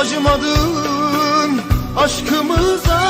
acımadın aşkımıza.